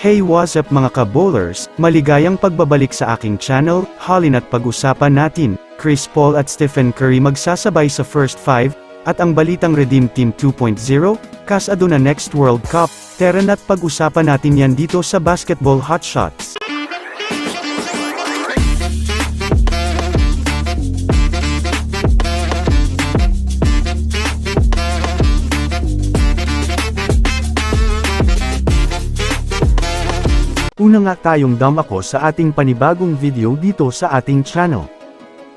Hey what's up mga ka-bowlers, maligayang pagbabalik sa aking channel, halin at pag-usapan natin, Chris Paul at Stephen Curry magsasabay sa first 5, at ang balitang Redeem Team 2.0, kasado na next World Cup, Teren at pag-usapan natin yan dito sa Basketball Hotshots. Una nga tayong damako sa ating panibagong video dito sa ating channel.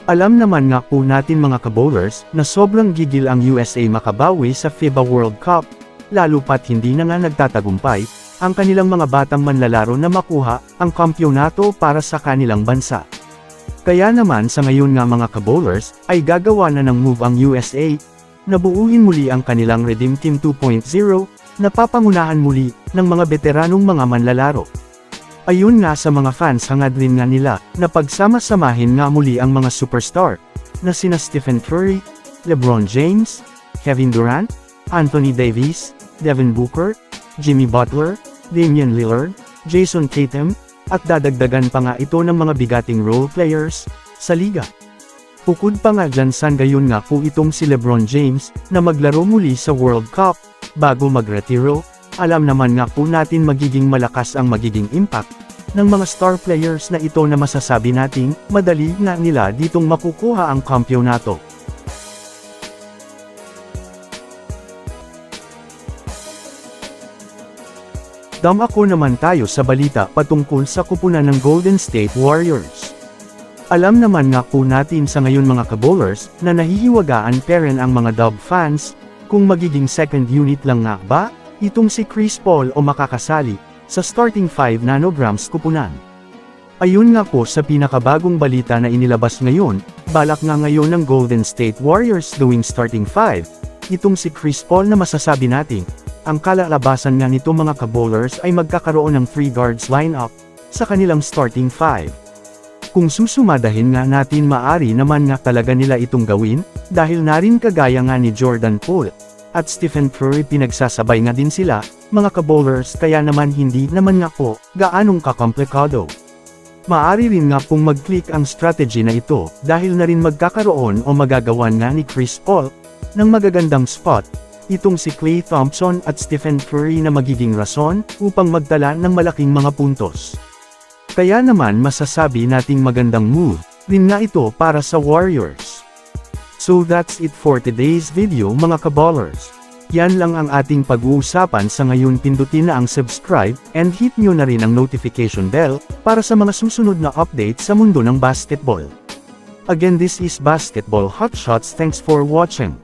Alam naman nga po natin mga kabowlers na sobrang gigil ang USA makabawi sa FIBA World Cup, lalo pat hindi na nga nagtatagumpay, ang kanilang mga batang manlalaro na makuha ang kampyonato para sa kanilang bansa. Kaya naman sa ngayon nga mga kabowlers ay gagawa na ng move ang USA, nabuuin muli ang kanilang Redeem Team 2.0, na papangunahan muli ng mga veteranong mga manlalaro. Ayun nga sa mga fans hangad rin nga nila, na pagsama-samahin nga muli ang mga superstar, na sina Stephen Curry, LeBron James, Kevin Durant, Anthony Davis, Devin Booker, Jimmy Butler, Damian Lillard, Jason Tatum, at dadagdagan pa nga ito ng mga bigating role players, sa liga. Bukod pa nga dyan san gayon nga po itong si LeBron James, na maglaro muli sa World Cup, bago magretiro, alam naman nga po natin magiging malakas ang magiging impact ng mga star players na ito na masasabi nating madali nga nila ditong makukuha ang kampyonato. Damako naman tayo sa balita patungkol sa kupunan ng Golden State Warriors. Alam naman nga po natin sa ngayon mga kabowlers na nahihiwagaan pa rin ang mga Dub fans kung magiging second unit lang nga ba itong si Chris Paul o makakasali sa starting 5 nanograms kupunan. Ayun nga po sa pinakabagong balita na inilabas ngayon, balak nga ngayon ng Golden State Warriors doing starting 5, itong si Chris Paul na masasabi natin, ang kalalabasan nga nito mga kabowlers ay magkakaroon ng 3 guards lineup sa kanilang starting 5. Kung susumadahin nga natin maari naman nga talaga nila itong gawin, dahil na rin kagaya nga ni Jordan Poole, at Stephen Curry pinagsasabay nga din sila, mga kabowlers kaya naman hindi naman nga po, gaanong kakomplikado. Maari rin nga pong mag-click ang strategy na ito, dahil na rin magkakaroon o magagawan nga ni Chris Paul, ng magagandang spot, itong si Klay Thompson at Stephen Curry na magiging rason, upang magtala ng malaking mga puntos. Kaya naman masasabi nating magandang move, rin nga ito para sa Warriors. So that's it for today's video mga kaballers. Yan lang ang ating pag-uusapan sa ngayon pindutin na ang subscribe and hit nyo na rin ang notification bell para sa mga susunod na update sa mundo ng basketball. Again this is Basketball Hotshots thanks for watching.